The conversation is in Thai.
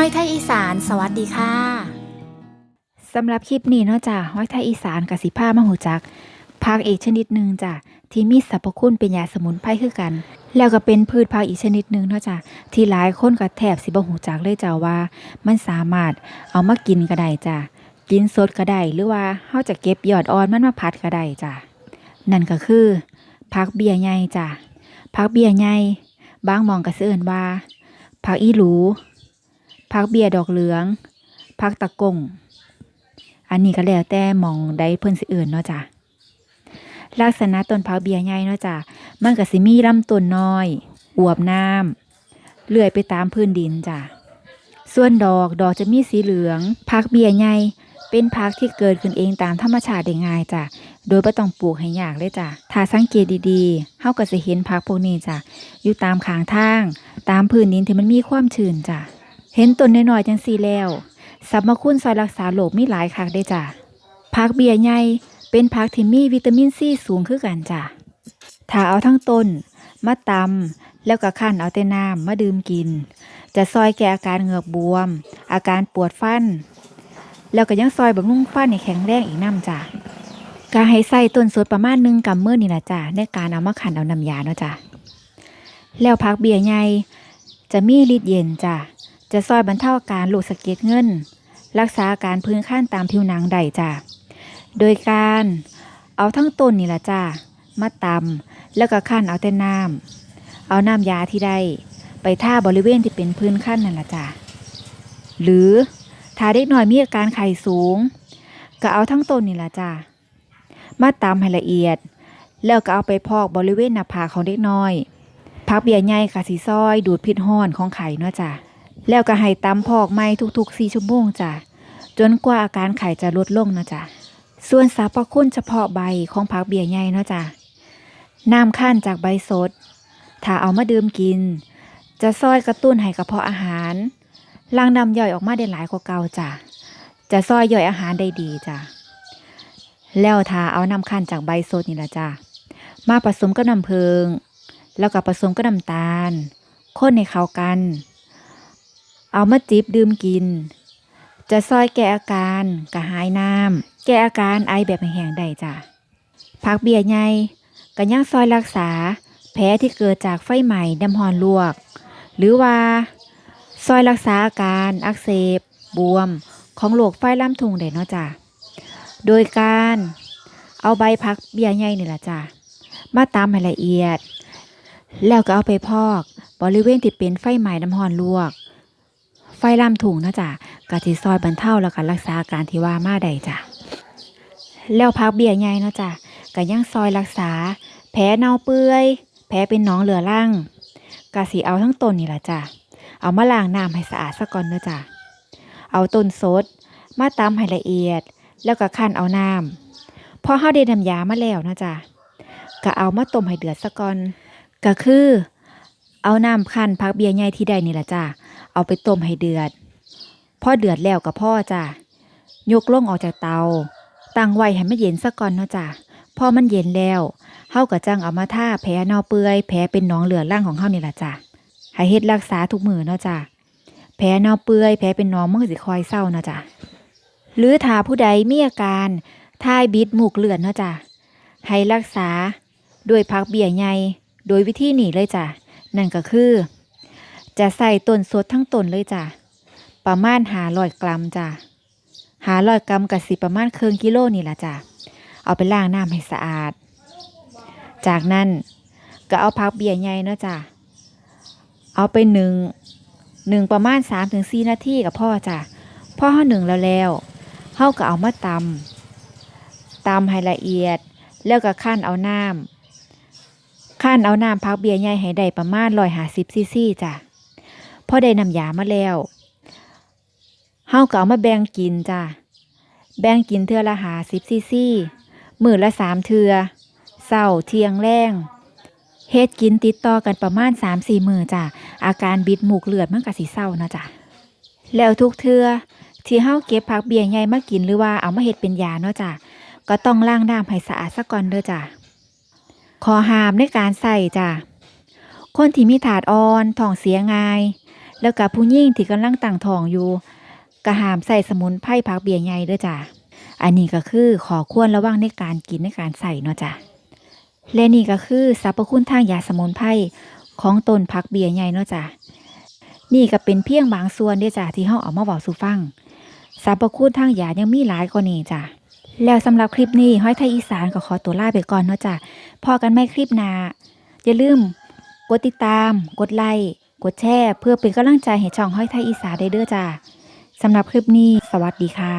ห้อยไทยอีสาน สวัสดีค่ะสำหรับคลิปนี้เนาะจ้ะห้อยไทยอีสานกับสิผ้ามาหูจักผักอีกชนิดหนึ่งจ้ะที่มีสรรพคุณเป็นยาสมุนไพรคือกัน แล้วก็เป็นพืชผักอีกชนิดหนึ่งเนาะจ้ะที่หลายคนก็แทบสิบ่หูจักเลยจ้ะว่า มันสามารถเอามากินก็ได้จ้ะกินสดก็ได้หรือว่าเฮาจะเก็บยอดอ่อนมันมาผัดก็ได้จ้ะนั่นก็คือผักเบี้ยใหญ่จ้ะผักเบี้ยใหญ่บางมองก็สิเอิ้นว่าผักอีหลู ผักเบียดอกเหลืองผักตะกงอันนี้ก็แล้วแต่มองใดเพิ่นสิเอื่นเนาะจ้ะลักษณะต้นพักเบียร์ใหญ่เนาะจ้ะมันก็สิมีลำต้นน้อย อวบน้ำเลื่อยไปตามพื้นดินจ้ะส่วนดอกดอกจะมีสีเหลือง พักเบียร์ใหญ่เป็นพักที่เกิดขึ้นเองตามธรรมชาติได้ง่ายจ้ะ โดยไม่ต้องปลูกให้ยากเลยจ้ะ ถ้าสังเกตดีๆเฮาก็จะเห็นพักพวกนี้จ้ะ อยู่ตามขางทาง ตามพื้นดินที่มันมีความชื้นจ้ะ เห็นต้นน้อยๆจังซี่แล้วสรรพคุณซอยรักษาโรคมีหลายคักได้จ้ะผักเบียใหญ่เป็นผักที่มีวิตามินซีสูงคือกันจ้ะถ้าเอาทั้งต้นมาตำแล้วก็คั่นเอาแต่น้ำมาดื่มกิน จะซอยแก้อาการเหงือกบวม อาการปวดฟัน แล้วก็ยังซอยบำรุงฟันให้แข็งแรงอีกน้ำจ้ะก็ให้ใส่ต้นสดประมาณหนึ่งกำมือนี่แหละจ้ะในการเอามาขันเอาน้ำยาเนาะจ้ะแล้วผักเบียใหญ่จะมีฤทธิ์เย็นจ้ะ จะซอยบรรเทาอาการโรคสะเก็ดเงิน รักษาอาการพื้นข้านตามผิวหนังได้จ้ะ โดยการเอาทั้งต้นนี่แหละจ้ะมาตำแล้วก็ขั้นเอาแต่น้ำเอาน้ำยาที่ได้ไปท่าบริเวณที่เป็นพื้นขั้นนั่นแหละจ้ะหรือถ้าเด็กน้อยมีอาการไข้สูง ก็เอาทั้งต้นนี่แหละจ้ะมาตำให้ละเอียด แล้วก็เอาไปพอกบริเวณหน้าผากของเด็กน้อย พักเบียร์ใหญ่กะสีซอยดูดพิษห้อนของไข่เนาะจ้ะ แล้วก็ให้ตำพอกไม้ทุกๆ4ชั่วโมงจ้ะ จนกว่าอาการไข้จะลดลงนะจ้ะ ส่วนสรรพคุณเฉพาะใบของผักเบี้ยใหญ่เนาะจ้ะ น้ำขั้นจากใบสด ถ้าเอามาดื่มกิน จะซอยกระตุ้นให้กระเพาะอาหารล้างน้ำย่อยออกมาได้หลายกว่าเก่าจ้ะ จะซอยย่อยอาหารได้ดีจ้ะ แล้วถ้าเอาน้ำขั้นจากใบสดนี่ละจ้ะ มาผสมกับน้ำเพิง แล้วก็ผสมกับน้ำตาล คนให้เข้ากัน เอามาจิบดื่มกิน จะซอยแก้อาการกระหายน้ำแก้อาการไอแบบแห้งๆได้จ้ะผักเบี้ยใหญ่ก็ยังซอยรักษา แผลที่เกิดจากไฟไหม้น้ำหอนลวก หรือว่า ซอยรักษาอาการอักเสบ บวม ของโรคไฟลำทุงได้เนาะจ้ะโดยการเอาใบผักเบี้ยใหญ่นี่แหละจ้ะมาตำให้ละเอียด แล้วก็เอาไปพอก บริเวณที่เป็นไฟไหม้น้ำหอนลวก ไฟลามถุงนะจ๊ะกะทิซอยบรรเทาแล้วก็รักษาอาการที่ว่ามาได้จ้ะแล้วพักเบี้ยใหญ่เนาะจ้ะก็ยังซอยรักษา แผลเน่าเปื่อยแผลเป็นหนองเหลือร่างกะสิเอาทั้งต้นนี่แหละจ้ะเอามาล้างน้ำให้สะอาดซะก่อนเนาะจ้ะเอาต้นสด มาตำให้ละเอียด แล้วก็คั่นเอาน้ำพอเฮาได้น้ำยามาแล้วนะจ้ะก็เอามาต้มให้เดือดซะก่อนก็คือ เอาน้ำคั่นพักเบี้ยใหญ่ที่ได้นี่ละจ้ะเอาไปต้มให้เดือดพอเดือดแล้วก็พ่อจ้ะยกล่งออกจากเตา ตั้งไว้ให้มันเย็นซะก่อนเนาะจ้ะพอมันเย็นแล้วเฮาก็จังเอามาท่าแผลเน่าเปื่อยแผลเป็นหนองเหลือร่างของเฮานี่ละจ้ะให้เฮ็ดรักษาทุกมือเนาะจ้ะแผลเน่าเปื่อยแผลเป็นหนองมันก็สิคอยเศร้าเนาะจ้ะหรือถ้าผู้ใดมีอาการทายบิดหมูกเลือดเนาะจ้ะให้รักษาด้วยพักเบี้ยใหญ่โดยวิธีนี้เลยจ้ะ นั่นก็คือ จะใส่ต้นสดทั้งต้นเลยจ้ะ ประมาณหาร้อยกรัมจ้ะหาร้อยกรัมกับสิประมาณครึ่งกิโลนี่แหละจ้ะ เอาไปล้างน้ำให้สะอาด จากนั้นก็เอาพักเบี้ยใหญ่เนาะจ้ะ เอาไปหนึ่งหนึ่งประมาณสามถึงสี่นาทีกับพ่อจ้ะพ่อเขาหนึ่งแล้วแล้วเขาก็เอามาตำตำให้ละเอียด แล้วก็ขั้นเอาน้ำ ขั้นเอาน้ำพักเบี้ยใหญ่ให้ได้ประมาณร้อยหาสิบซีซีจ้ะพอได้น้ำยามาแล้วเฮาก็เอามาแบ่งกินจ้ะแบ่งกินเทื่อละหาสิบซีซีมือละสามเทือเศร้าเทียงแรงเฮ็ดกินติดต่อกันประมาณสามสี่มือจ้ะอาการบิดหมูกเลือดมันก็สิเศร้านะจ้ะแล้วทุกเทือที่เฮาเก็บผักเบี้ยใหญ่มากินหรือว่าเอามาเฮ็ดเป็นยาเนาะจ้ะก็ต้องล้างน้ำให้สะอาดซะก่อนเด้อจ้ะ ขอห้ามในการใส่จ้ะคนที่มีถาดอ่อนท้องเสียง่าย แล้วกับผู้หญิงที่กำลังตั้งท้องอยู่ก็ห้ามใส่สมุนไพรผักเบี้ยใหญ่ด้อจ้ะอันนี้ก็คือขอควรระวังในการกินในการใส่เนาะจ้ะและนี่ก็คือสรรพคุณทางยาสมุนไพรของต้นผักเบี้ยใหญ่เนาะจ้ะนี่ก็เป็นเพียงบางส่วนเด้อจ้ะที่เฮาเอามาเว้าสู่ฟังสรรพคุณทางยายังมีหลายกว่านี้จ้ะ แล้วสำหรับคลิปนี้ห้อยไทยอีสานก็ขอตัวลาไปก่อนเนาะจ้ะพอกันไม่คลิปหน้าอย่าลืมกดติดตาม กดไลค์กดแชร์เพื่อเป็นกำลังใจให้ช่องห้อยไทยอีสานได้เด้อจ้ะสำหรับคลิปนี้ สวัสดีค่ะ